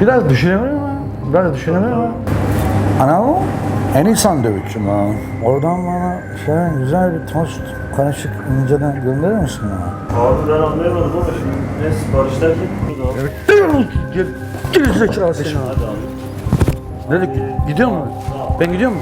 Biraz düşünemiyorum ama. Biraz düşünemiyorum ama. Ana o? En iyi sandviçim ha. Oradan bana şey güzel bir tost karışık inceden gönderir misin bana? Abi ben anlayamadım ama şimdi ne sipariş derken? Abi. Gel, gel zekalı seni. Hadi abi. Nereye gidiyor mu? Ben gidiyor mu?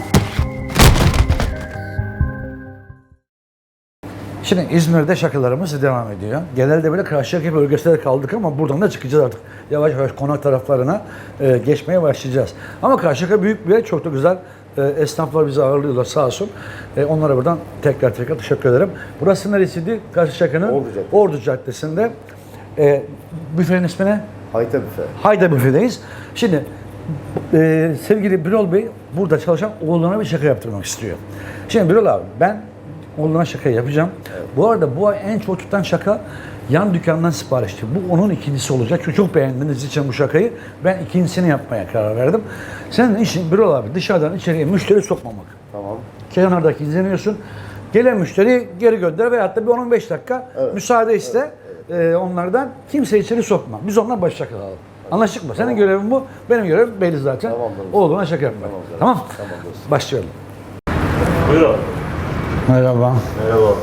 Şimdi İzmir'de şakalarımız devam ediyor. Genelde böyle Karşıyaka bölgesinde kaldık ama buradan da çıkacağız artık. Yavaş yavaş konak taraflarına e, geçmeye başlayacağız. Ama Karşıyaka büyük bir yer, çok da güzel e, esnaflar bizi ağırlıyorlar sağ olsun. E, onlara buradan tekrar tekrar teşekkür ederim. Burası neresiydi? Karşıyaka'nın Ordu Caddesi. Ordu Caddesi'nde. E, büfenin ismi ne? Hayta büfe. Hayda büfedeyiz. Şimdi e, sevgili Birol Bey burada çalışan oğluna bir şaka yaptırmak istiyor. Şimdi Birol abi ben oğluna şaka yapacağım. Bu arada bu ay en çok tutan şaka yan dükkandan siparişti. Bu onun ikincisi olacak. Çünkü çok beğendiğiniz için bu şakayı ben ikincisini yapmaya karar verdim. Senin işin Birol abi dışarıdan içeriye müşteri sokmamak. Tamam. Kenardaki izleniyorsun. Gelen müşteri geri gönder veyahut da bir 10-15 dakika müsaade iste e, onlardan. Kimse içeri sokma. Biz ondan baş şaka alalım. Anlaştık mı? Senin görevin bu, benim görevim belli zaten. Tamamdır. Oğluna şaka yapmak. Tamam. Tamam. Tamam. Başlayalım. Buyur abi. Merhaba. Merhaba.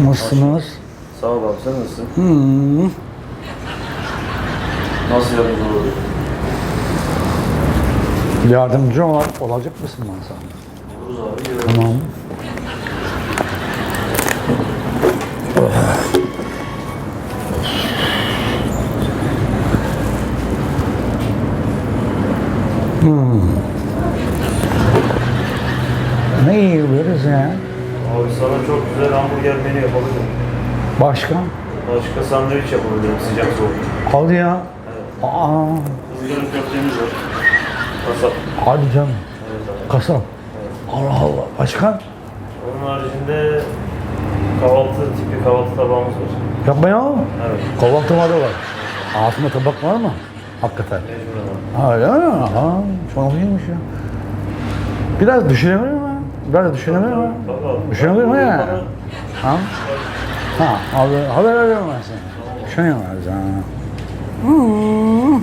Nasılsınız? Sağ ol abi sen nasılsın? Hmm. Nasıl yardımcı olur? Yardımcı ol, olacak mısın bana sana? Oluruz abi. Yürü. Tamam. Hmm. Ne yiyebiliriz ya? Abi sana çok güzel hamburger menü yapabilirim. Başka? Başka sandviç yapabilirim sıcak soğuk. Hadi ya. Aa, Kızgın köftemiz var. Kasap. hadi canım. Evet abi. Kasap. Allah Allah. Başka? Onun haricinde kahvaltı tipi kahvaltı tabağımız var. Yapma ya. Evet. Kahvaltı var da var. Altında tabak var mı? Hakikaten. Mecburen öyle mi? Ha, çok iyiymiş ya. Biraz düşünemiyorum ama. Biraz düşünemiyorum ama. Tabii. Düşünemiyorum ya. Ha? Ha, haber, haber veriyorum ben sana. Düşünüyorum ben sana. Hmm.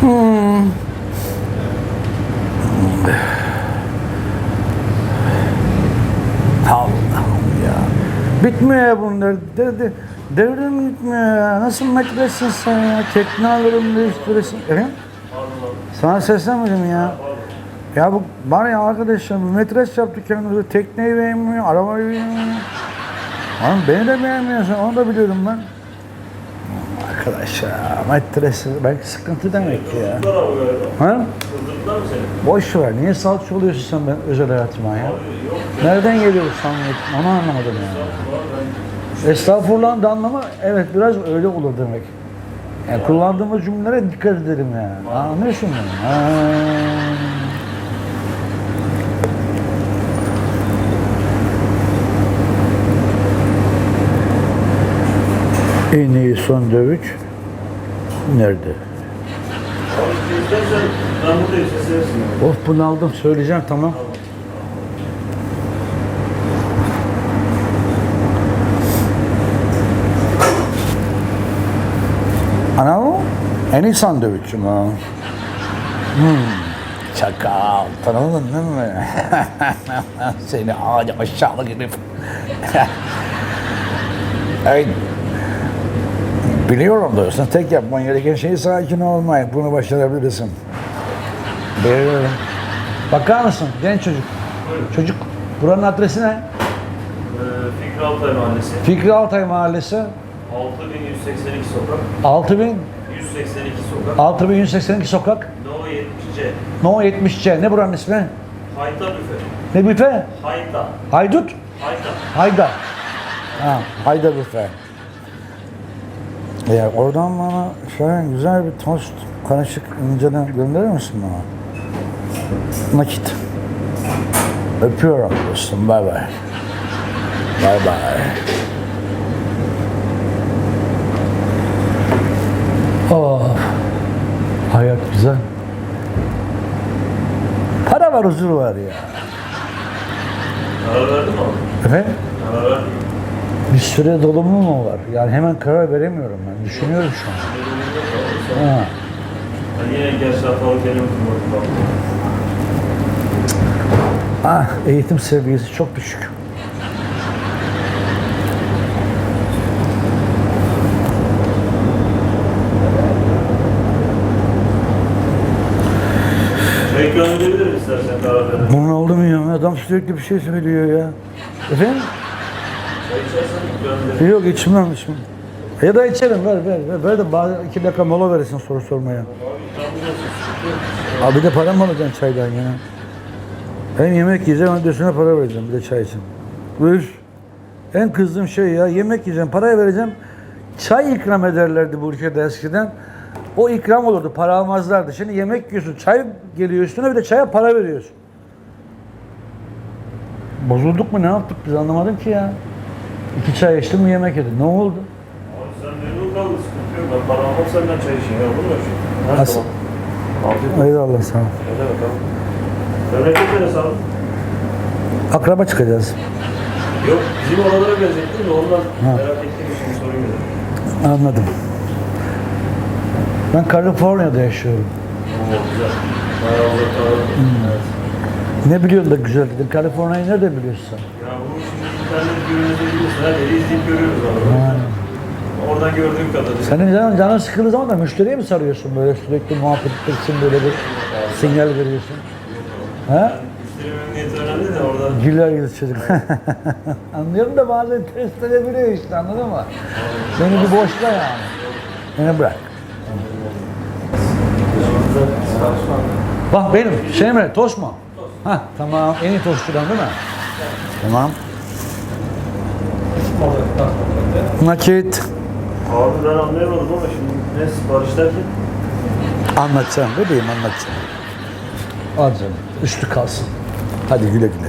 Hmm. Allah'ım ya. Bitmiyor bunlar. De, de, devrim bitmiyor ya. Nasıl metresin sen ya? Tekne alırım değiştirirsin. Efendim? Sana seslenmedim ya. Ya bu var ya arkadaşlar bu metres yaptık kendimize. Tekneyi beğenmiyor, arabayı beğenmiyor. Lan beni de beğenmiyorsun, onu da biliyorum ben. Arkadaş ya, metres belki sıkıntı demek ya. Ha? Boş ver, niye salça oluyorsun sen ben özel hayatıma ya? Nereden geliyor bu samimiyetin, onu anlamadım yani. Estağfurullah da anlama, evet biraz öyle olur demek. Yani kullandığımız cümlelere dikkat edelim yani. Anlıyorsun beni? Ha. En iyi son dövüş nerede? Of bunu aldım söyleyeceğim tamam. Ana o? En iyi sandviçim ha. Hmm. Çakal. Tanımadın değil mi? Seni ağaca aşağılık herif. Ay, Biliyorum diyorsun. Tek yapman gereken şey sakin olmayı. Bunu başarabilirsin. Biliyorum. Bakar mısın genç çocuk? Çocuk buranın adresi ne? Ee, Fikri Altay Mahallesi. Fikri Altay Mahallesi 6182 sokak. 6000 182 sokak. 6182 sokak No 70C. No 70C. Ne buranın ismi? Hayta büfe. Ne büfe? Hayta. Haydut? Hayta. Hayda. Ha, Hayda büfe. Ya oradan bana şöyle güzel bir tost karışık inceden gönderir misin bana? Nakit. Öpüyorum dostum. Bay bay. Bay bay. Oh. Hayat güzel. Para var, huzur var ya. Karar verdin mi? Efendim? Karar verdim. Bir süre dolumu mu var? Yani hemen karar veremiyorum ben. Düşünüyorum şu an. Ha. Ah, eğitim seviyesi çok düşük. Verelim. Bunun oldu mu ya? Adam sürekli bir şey söylüyor ya. Efendim? Yok içmem içmem. Ya da içerim ver ver ver. Ver de bari iki dakika mola verirsin soru sormaya. Abi de para mı alacaksın çaydan ya? Hem yemek yiyeceğim hem de üstüne para vereceğim bir de çay için. Üf. En kızdığım şey ya yemek yiyeceğim parayı vereceğim. Çay ikram ederlerdi bu ülkede eskiden. O ikram olurdu para almazlardı. Şimdi yemek yiyorsun çay geliyor üstüne bir de çaya para veriyorsun. Bozulduk mu ne yaptık biz anlamadım ki ya. İki çay içtim mi yemek yedim. Ne oldu? Abi sen memnun kaldın sıkıntı yok. Ben para almam senden çay için ya. Mu öyle şey? Her Nasıl? zaman. Afiyet olsun. Eyvallah sağ ol. Ne demek abi? Memleket neresi abi? Akraba çıkacağız. Yok bizim oralara gelecektim de ondan merak ettiğim için sorayım dedim. Anladım. Ben Kaliforniya'da yaşıyorum. Oo güzel. Bayağı uzak aradım. Evet. Ne biliyorsun da güzel dedim. Kaliforniya'yı nerede biliyorsun sen? Ya bu şimdi internet biliyorsun. Her yeri izleyip görüyoruz. Yani. Oradan gördüğüm kadarıyla. Senin canın, canın sıkıldığı zaman da müşteriye mi sarıyorsun böyle sürekli muhabbet etmek böyle bir sinyal veriyorsun? He? Müşteri memnuniyeti önemli de orada. Güler yüz çocuk. Anlıyorum da bazen test edebiliyor işte anladın mı? Beni bir boşla yani. Beni bırak. Bak benim şey mi tost mu? Ha tamam en iyi tostçudan değil mi? Tamam. Nakit. Abi ben anlayamadım ama şimdi ne sipariş derken? Anlatacağım bebeğim anlatacağım. Al canım üstü kalsın. Hadi güle güle.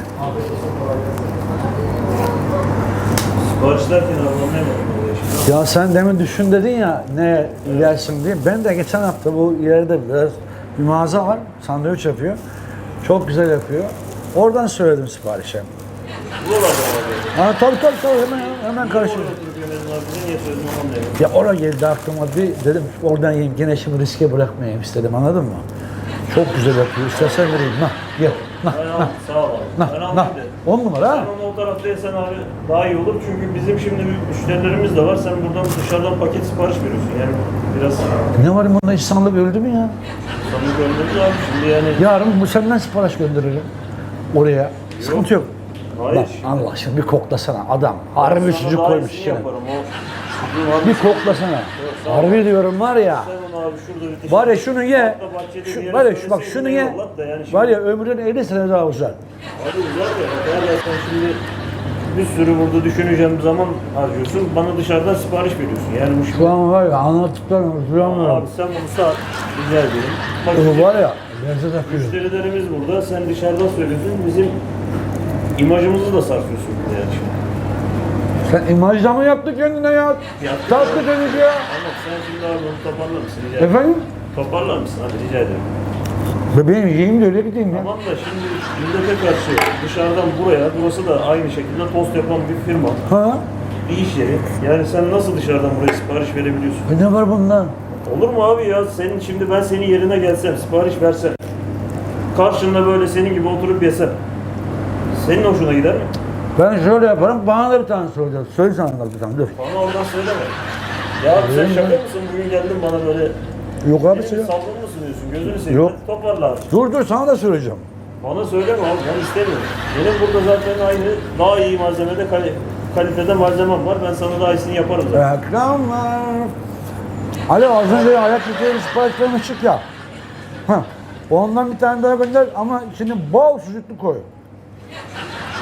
Sipariş derken abi anlayamadım. Ya sen demin düşün dedin ya ne yersin diye. Ben de geçen hafta bu ileride biraz bir mağaza var. Sandviç yapıyor. Çok güzel yapıyor. Oradan söyledim siparişe. Buralarda? Ha tabii tabii tabii hemen hemen karışıyor. Ya oraya geldi aklıma bir dedim oradan yiyeyim gene şimdi riske bırakmayayım istedim anladın mı? Çok güzel yapıyor. İstersen vereyim. Nah ye. Nah nah. sağ ol abi. Nah, nah. On numara ha? Sen onu o tarafta yesen abi daha iyi olur. Çünkü bizim şimdi müşterilerimiz de var. Sen buradan dışarıdan paket sipariş veriyorsun. Yani biraz Ne var bunda insanlık öldü mü ya? sanırım göndeririz abi. Şimdi yani Yarın bu senden sipariş gönderirim. Oraya. Sıkıntı yok. Hayır. Bak Allah aşkına bir koklasana adam. Harbi Sana sucuk koymuş abi Bir koklasana. Harbi diyorum var ya. Abi Var ya şunu ye. Şu, var ya şu, bak şunu ye. yani Var ya ömrün 50 sene daha uzar. Abi hala sen şimdi bir sürü burada düşüneceğim zaman harcıyorsun. Bana dışarıdan sipariş veriyorsun. Yani bu Şu an var ya anlattıklarını Abi duramıyorum. sen bunu sat. Rica ederim. Bak var ya lezzet akıyor. müşterilerimiz burada. Sen dışarıdan söylüyorsun. Bizim imajımızı da sarsıyorsun burada yani şimdi. Sen imajda mı yaptı kendine ya? Yaptım. Tatlı dedik ya. Ama sen şimdi abi bunu toparlar mısın rica ederim. Efendim? Toparlar mısın? Hadi rica ederim. Bebeğim yiyeyim de öyle gideyim ya. Tamam da şimdi millete karşı dışarıdan buraya, burası da aynı şekilde tost yapan bir firma. Ha? Bir iş yeri. Yani sen nasıl dışarıdan buraya sipariş verebiliyorsun? E ne var bundan? Olur mu abi ya? Senin şimdi ben senin yerine gelsem, sipariş versem. Karşında böyle senin gibi oturup yesem. Senin hoşuna gider mi? Ben şöyle yaparım, bana da bir tane soracağız. Söyle sana da bir tane, dur. Bana oradan söyleme. Ya abi sen şaka mısın? Bugün geldin bana böyle Yok abi benim söyle. saldırı mısın diyorsun? Gözünü seveyim. Yok. Toparla abi. Dur dur sana da söyleyeceğim. Bana söyleme abi ben istemiyorum. Benim burada zaten aynı daha iyi malzemede kali- kalitede malzemem var. Ben sana daha iyisini yaparım zaten. Reklamlar. Alo az önce ayak yukarı sipariş vermiştik ya. Ha. Ondan bir tane daha gönder ama şimdi bol sucuklu koy.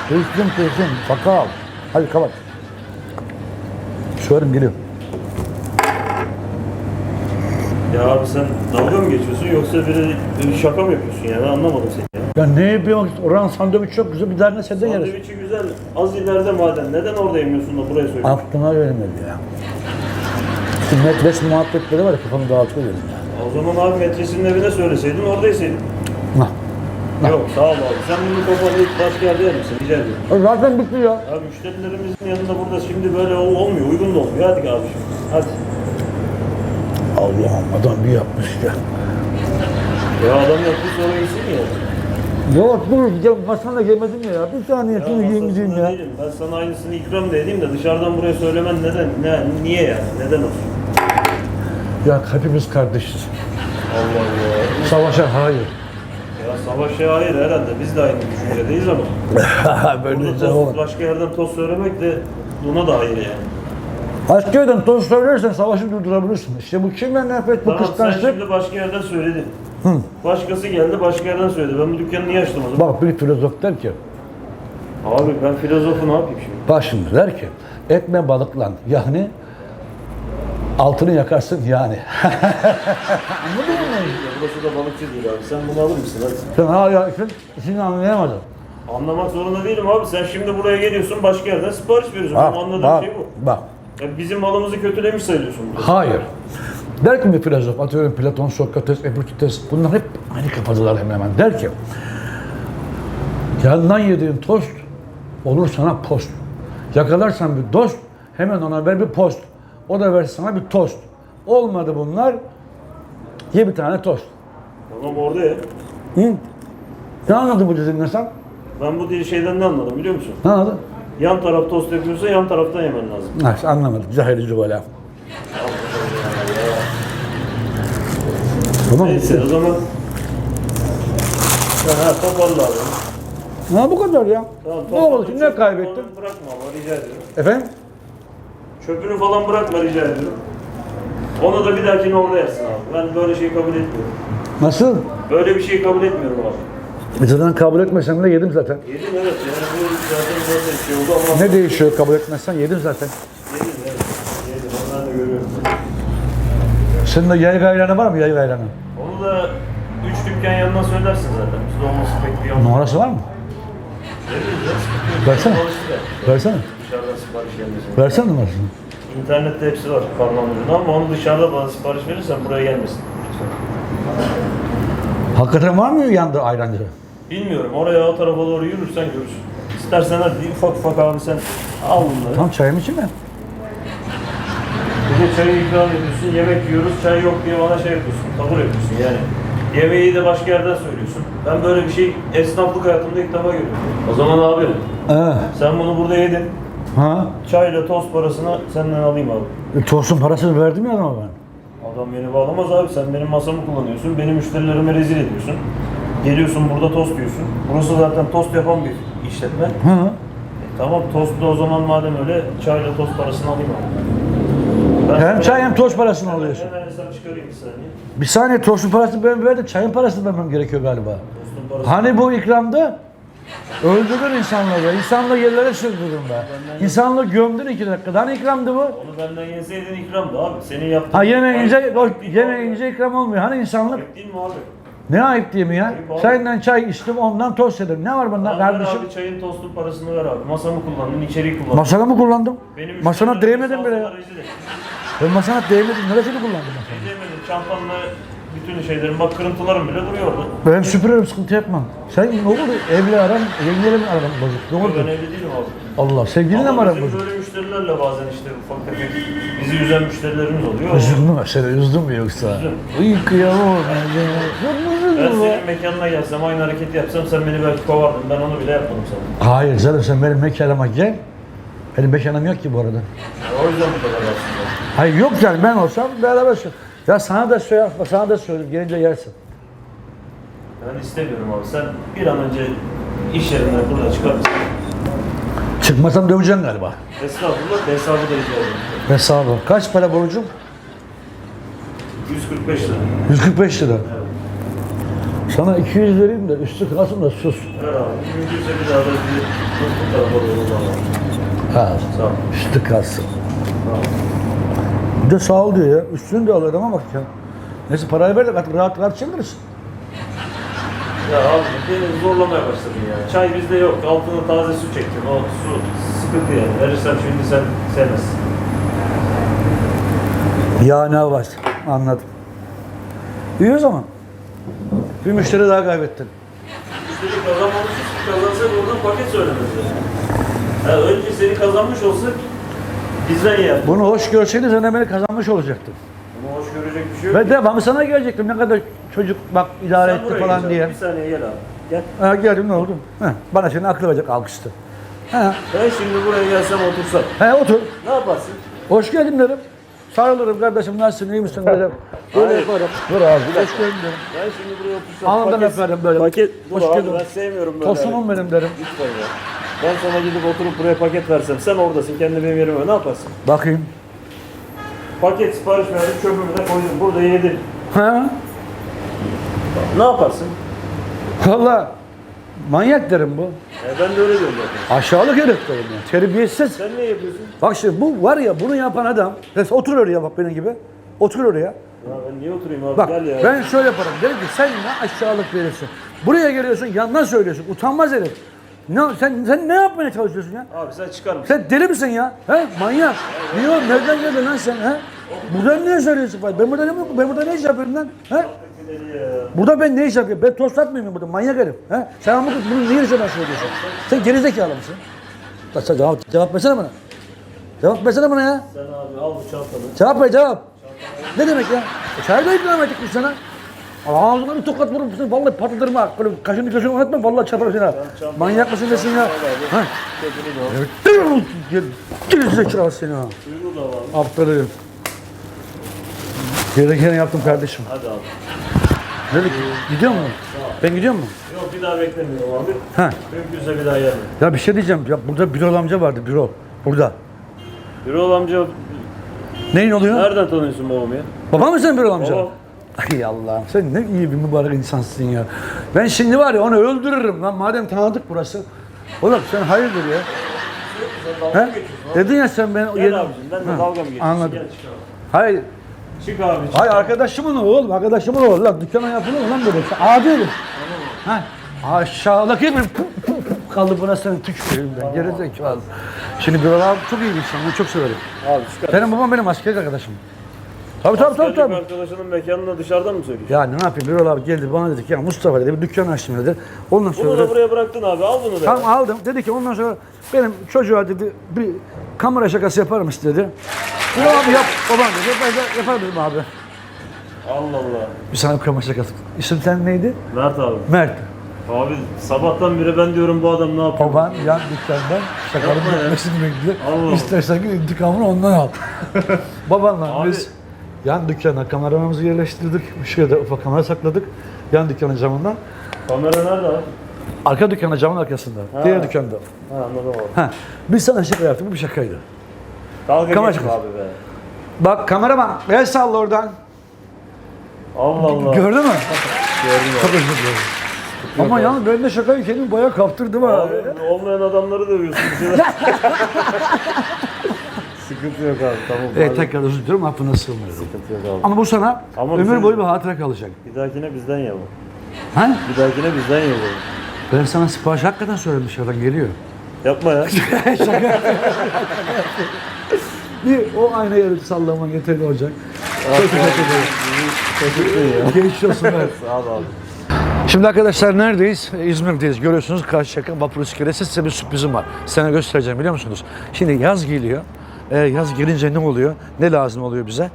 Kestim kestim. Sakal. Hadi kapat. Söylerim geliyor. Ya abi sen dalga mı geçiyorsun yoksa biri bir şaka mı yapıyorsun yani anlamadım seni ya. Ya ne yapıyorsun? Oranın sandviç çok güzel. Bir tane senden yeriz. Sandviçi güzel. Az ileride madem. Neden orada yemiyorsun da buraya söylüyorsun? Aklıma gelmedi ya. Şu metres muhabbetleri var ya kafamı dağıtıyor benim ya. O zaman abi metresinin evine söyleseydin orada yeseydin. Yok sağ ol abi. Sen bunu toparlayıp başka yerde yer misin? Rica ediyorum. E Zaten bitti ya. Müşterilerimizin yanında burada şimdi böyle ol- olmuyor. Uygun da olmuyor. Hadi şimdi. Hadi. Allah'ım adam bir yapmış ya. Ya adam yaptı sonra iyisin ya. Yok dur ya masana gelmedim ya. Bir saniye şunu yiyeyim masasında ya. değilim. Ben sana aynısını ikram da edeyim de dışarıdan buraya söylemen neden? Ne, niye yani? Neden olsun? Ya hepimiz kardeşiz. Allah Allah. Savaşa hayır. Savaşa hayır herhalde. Biz de aynı düşüncedeyiz ama. Böyle Burada olur. başka yerden tost söylemek de buna da hayır yani. Başka yerden toz söylersen savaşı durdurabilirsin. İşte bu kimle nefret, bu Tamam sen kıskançlık. şimdi başka yerden söyledin. Başkası geldi başka yerden söyledi. Ben bu dükkanı niye açtım o zaman? Bak bir filozof der ki, Abi ben filozofu ne yapayım şimdi? bak şimdi der ki, etme balıklan yani altını yakarsın yani. Anladın mı? Burası da balıkçı değil abi. Sen bunu alır mısın hadi. Sen hala işin, işini anlayamadın. Anlamak zorunda değilim abi. Sen şimdi buraya geliyorsun başka yerden sipariş veriyorsun. Bak, Benim anladığım bak, şey bu. bak. Ya bizim malımızı kötülemiş sayılıyorsun burada. Hayır. Der ki bir filozof, atıyorum Platon, Sokrates, Epiktetes, bunlar hep aynı kafadılar hemen hemen. Der ki, yandan yediğin tost olur sana post. Yakalarsan bir dost, hemen ona ver bir post. O da versin sana bir tost. Olmadı bunlar, ye bir tane tost. Tamam orada ya. Hı? Ne anladın bu dediğinden sen? Ben bu dil şeyden ne anladım biliyor musun? Ne anladın? Yan taraf tost yapıyorsa yan taraftan yemen lazım. Ha, işte anlamadım. Cahil cüvela. Tamam. Neyse o zaman. Ha, toparla abi. Ha bu kadar ya. Tamam, ne oldu şimdi ne kaybettin? Bırakma ama rica ediyorum. Efendim? Çöpünü falan bırakma rica ediyorum. Onu da bir dahakine orada yersin abi. Ben böyle şey kabul etmiyorum. Nasıl? Böyle bir şey kabul etmiyorum abi. E Zaten kabul etmesem de yedim zaten. Yedim evet yani bu zaten böyle bir şey oldu ama Ne değişiyor kabul etmezsen yedim zaten. yedim evet. Yedim onu ben de görüyorum. Senin de yay gayranı var mı yay gayranı? Onu da üç dükkan yanına söylersin zaten. Bizde olması pek bir yanlış. Numarası var mı? Ya sıkıntı yok. Versene. Da. Versene. Dışarıdan sipariş gelmesin. Versene numarasını. İnternette hepsi var parmağın ucunda ama onu dışarıda bana sipariş verirsen buraya gelmesin. Hakikaten var mı yanında ayrancı? Bilmiyorum oraya o tarafa doğru yürürsen görürsün. İstersen hadi ufak ufak abi sen al bunları. Tamam çayım için mi? Bir de çayı ikram ediyorsun, yemek yiyoruz, çay yok diye bana şey yapıyorsun, tavır yapıyorsun yani. Yemeği de başka yerden söylüyorsun. Ben böyle bir şey esnaflık hayatımda ilk defa görüyorum. O zaman abi Ee, sen bunu burada yedin. Ha? Çayla tost parasını senden alayım abi. E, Tostun parasını verdim ya adama ben. Adam beni bağlamaz abi. Sen benim masamı kullanıyorsun. Benim müşterilerime rezil ediyorsun. Geliyorsun burada tost yiyorsun. Burası zaten tost yapan bir işletme. E, Ha? tamam tost da o zaman madem öyle çayla tost parasını alayım abi. Ben Hem sana- çay hem tost parasını Hemen- alıyorsun. Hemen hesap çıkarayım bir saniye. Bir saniye tostun parasını ben verdim, çayın parasını vermem gerekiyor galiba. Tostun parası. Hani bu ikramda öldürdün insanları, insanları yerlere sürdürdün be. İnsanları gömdün iki dakikada. Hani ikramdı bu? Onu benden yeseydin ikramdı abi. Senin yaptığın... Ha Ayıp değil mi abi? yemeyince ikram olmuyor. Hani insanlık? Ayıp değil mi abi? Ne ayıp mi ya? Ayıp abi. Senden çay içtim, ondan tost yedim. Ne var bunda Abi ver kardeşim? abi çayın tostun parasını ver abi. Masamı kullandın, içeriği kullandın. Masana mı kullandım? Benim Masana değmedim bile ya. Ben masana değmedim. Neresini kullandım masana? Değmedim. Çantamla bütün şeylerim, bak kırıntılarım bile duruyor orada. Ben süpürüyorum, sıkıntı yapmam. Sen ne oldu? Evli aram, yengeyle mi aram bozuk? Ne Ben oldu? evli değilim abi. Allah, sevgilinle mi Ama aram bizim bozuk? böyle müşterilerle bazen işte ufak tefek bizi üzen müşterilerimiz oluyor. Üzüldün mü? Seni üzdün mü yoksa? Üzdüm. İyi kıyamam. Ben senin mekanına gelsem, aynı hareketi yapsam sen beni belki kovardın. Ben onu bile yapmadım sana. Hayır canım sen benim mekanıma gel. Benim mekanım yok ki bu arada. Yani o yüzden bu kadar aslında. Hayır yok yani ben olsam beraber söyle. Ya sana da söyle, sana da söyle gelince yersin. Ben istemiyorum abi. Sen bir an önce iş yerinden burada çıkar mısın? Çıkmasam döveceksin galiba. Estağfurullah da hesabı da rica ederim. Hesabı. Kaç para borcum? 145 lira. 145 lira. Sana 200 vereyim de üstü kalsın da sus. Ver abi. Mümkünse bir daha da bir bu tarafa doğru bana. Ha, Sağ ol. üstü kalsın. Sağ ol. Bir de sağ ol diyor ya. Üstünü de al adama bak ya. Neyse parayı ver de rahat rahat, rahat çıldırırsın. Ya abi beni zorlamaya başladın ya. Çay bizde yok. Altına taze su çektin. O su sıkıntı yani. Verirsem şimdi sen sevmezsin. Ya ne var? Anladım. İyi o zaman. Bir müşteri daha kaybettin. müşteri kazanmamışız ki kazansak oradan paket söylemezler. Yani önce seni kazanmış olsak bizden yer. Bunu hoş görseydin sen de beni kazanmış olacaktın. Bunu hoş görecek bir şey yok. Ve devamı sana gelecektim. Ne kadar çocuk bak idare Sen etti buraya falan gel. diye. Bir saniye gel abi. Gel. Ha, geldim ne oldu? Heh, bana şimdi aklı verecek alkıştı. Ha, Ben şimdi buraya gelsem otursam he, otur. ne yaparsın? Hoş geldin derim. Sarılırım kardeşim nasılsın iyi misin derim. Böyle Hayır. yaparım. Dur abi hoş geldin derim. Ben şimdi buraya otursam Alnından öperim böyle. Paket, dur Hoş abi geldin. ben sevmiyorum böyle. Tosunum benim derim. Lütfen ya. Ben sana gidip oturup buraya paket versem sen oradasın kendi benim yerime ne yaparsın? Bakayım. Paket sipariş verdim çöpümü de koydum burada yedin. Ha? Ne yaparsın? Valla manyak derim bu. E ben de öyle diyorum zaten. Aşağılık herif derim ya. Terbiyesiz. Sen ne yapıyorsun? Bak şimdi bu var ya bunu yapan adam. Mesela otur oraya bak benim gibi. Otur oraya. Ya ben niye oturayım abi Bak gel ya. ben şöyle yaparım. Derim ki sen ne aşağılık verirsin. Buraya geliyorsun yandan söylüyorsun. Utanmaz herif. Ne, sen, sen ne yapmaya çalışıyorsun ya? Abi sen çıkar mısın? Sen deli misin ya? He? Manyak. Niye oğlum? Nereden geldin lan sen? He? Buradan niye söylüyorsun? Ben burada ne, ben burada ne iş yapıyorum lan? He? Ya. Burada ben ne iş yapıyorum? Ben tost satmıyorum burada manyak herif. He? Sen bunu, bunu niye yüzünden söylüyorsun? Sen gerizekalı mısın? Lan sen cevap, cevap versene bana. Cevap versene bana ya. Sen abi al bu çantanı. Cevap ver cevap. Ne demek ya? E, çay da ikram ettik biz sana. Ağzına bir tokat vurup seni vallahi patlatırım ha. Böyle kaşını gözünü oynatma vallahi çarparım seni ha. Manyak mısın desin ya? Ha? Gel, zekalı seni ha. Suyunu da al. Aptalı. Gerekeni yaptım kardeşim. Hadi abi. Nereye gidiyor mu? Ben gidiyor mu? Yok bir daha beklemiyorum abi. Ha. Mümkünse bir daha gelme. Ya bir şey diyeceğim. Ya burada Birol amca vardı Birol. Burada. Birol amca Neyin oluyor? nereden tanıyorsun babamı ya? Baba mı sen Birol amca? Babam. Ay Allah'ım sen ne iyi bir mübarek insansın ya. Ben şimdi var ya onu öldürürüm lan madem tanıdık burası. Oğlum sen hayırdır ya? He? Dedin ya sen ben... Gel abicim ben de Ha, dalga mı geçiyorsun? Anladım. Gel çık abi. Hayır. Çık abi çık. Hayır arkadaşımın oğlum arkadaşımın o. Lan dükkana yapılır mı lan böyle? Sen Abi oğlum. Ha? Aşağıdaki bir kalıbına seni tüküreyim ben. Geri zekalı. Şimdi Birol abi çok iyi bir insan. Ben çok severim. Abi çık. Benim babam benim askerlik arkadaşım. Tabii tabii tabii. Askerlik tabii. arkadaşının mekanına dışarıdan mı söylüyorsun? Ya ne yapayım Birol abi geldi bana dedi ki ya Mustafa dedi bir dükkan açtım dedi. Ondan sonra Bunu da buraya bıraktın abi al bunu da. Tamam aldım. Dedi ki ondan sonra benim çocuğa dedi bir kamera şakası yapar mısın dedi. Birol abi yap babam dedi. Ben de yapar dedim abi. Allah Allah. Bir sana bir kamera şakası. İsim sen neydi? Mert abi. Mert. Abi sabahtan beri ben diyorum bu adam ne yapıyor? Baban yan dükkandan şakanın Yapma ya. bitmesini bekliyor. Allah Allah. İstersen git intikamını ondan al. Babanla Abi. biz yan dükkana kameramanımızı yerleştirdik. Şuraya da ufak kamera sakladık. Yan dükkanın camından. Kamera nerede abi? Arka dükkanın camın arkasında. Diğer dükkanda. Ha anladım abi. Ha. Biz sana şaka yaptık. Bu bir şakaydı. Dalga Kamera geçme şakası. abi be. Bak kameraman el salla oradan. Allah Allah. Gördün mü? Gördüm Çok özür dilerim. Ama yalnız ben de şakayı kendimi bayağı kaptırdım ha. Abi olmayan adamları dövüyorsun bir şeyler. Sıkıntı yok abi tamam. Evet tekrar özür diliyorum affına sığınıyorum. Sıkıntı yok abi. Ama bu sana Ama ömür bizim- boyu bir hatıra kalacak. Bir dahakine bizden ye bu. Ha? Bir dahakine bizden ye bu. Ben sana sipariş hakikaten söyledim dışarıdan geliyor. Yapma ya. Bir o aynı yeri sallama yeterli olacak. Çok teşekkür ederim. Ya. Geçmiş olsun ben. Sağ ol abi. Şimdi arkadaşlar neredeyiz? İzmir'deyiz. Görüyorsunuz Karşıyaka Vapur İskelesi size bir sürprizim var. Sana göstereceğim biliyor musunuz? Şimdi yaz geliyor. Ee, yaz gelince ne oluyor? Ne lazım oluyor bize?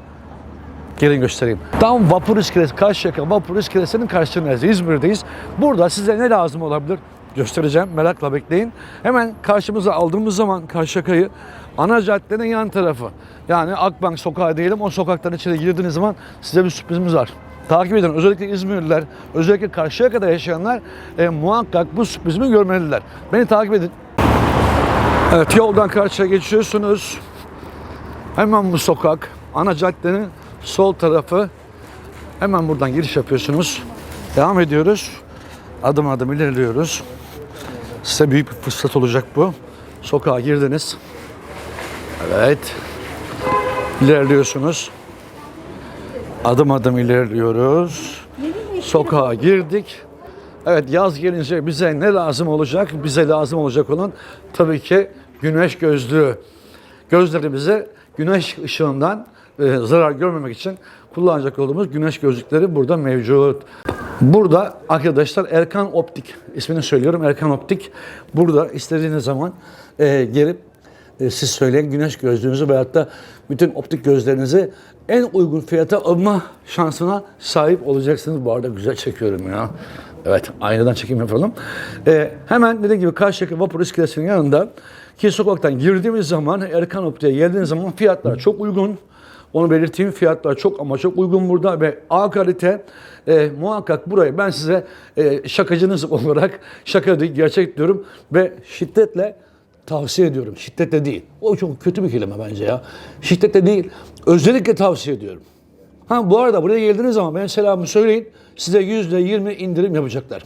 Gelin göstereyim. Tam Vapur İskelesi, Karşıyaka Vapur İskelesi'nin karşısındayız. İzmir'deyiz. Burada size ne lazım olabilir? Göstereceğim. Merakla bekleyin. Hemen karşımıza aldığımız zaman Karşıyaka'yı ana caddenin yan tarafı. Yani Akbank sokağı diyelim. O sokaktan içeri girdiğiniz zaman size bir sürprizimiz var. Takip edin. Özellikle İzmirliler, özellikle Karşıyaka'da yaşayanlar e, muhakkak bu sürprizimi görmeliler. Beni takip edin. Evet yoldan karşıya geçiyorsunuz. Hemen bu sokak, ana caddenin sol tarafı. Hemen buradan giriş yapıyorsunuz. Devam ediyoruz. Adım adım ilerliyoruz. Size büyük bir fırsat olacak bu. Sokağa girdiniz. Evet. İlerliyorsunuz. Adım adım ilerliyoruz. Sokağa girdik. Evet yaz gelince bize ne lazım olacak? Bize lazım olacak olan tabii ki güneş gözlüğü. Gözlerimizi güneş ışığından e, zarar görmemek için kullanacak olduğumuz güneş gözlükleri burada mevcut. Burada arkadaşlar Erkan Optik ismini söylüyorum Erkan Optik. Burada istediğiniz zaman e, gelip e, siz söyleyin güneş gözlüğünüzü veyahut da bütün optik gözlerinizi en uygun fiyata alma şansına sahip olacaksınız. Bu arada güzel çekiyorum ya. Evet, aynadan çekim yapalım. E, hemen dediğim gibi karşıdaki vapur iskelesinin yanında ki sokaktan girdiğimiz zaman Erkan Optik'e geldiğiniz zaman fiyatlar çok uygun. Onu belirteyim fiyatlar çok ama çok uygun burada ve A kalite e, muhakkak burayı ben size e, şakacınız olarak şaka değil gerçek diyorum ve şiddetle tavsiye ediyorum. Şiddetle değil. O çok kötü bir kelime bence ya. Şiddetle değil. Özellikle tavsiye ediyorum. Ha bu arada buraya geldiğiniz zaman ben selamı söyleyin. Size yüzde yirmi indirim yapacaklar.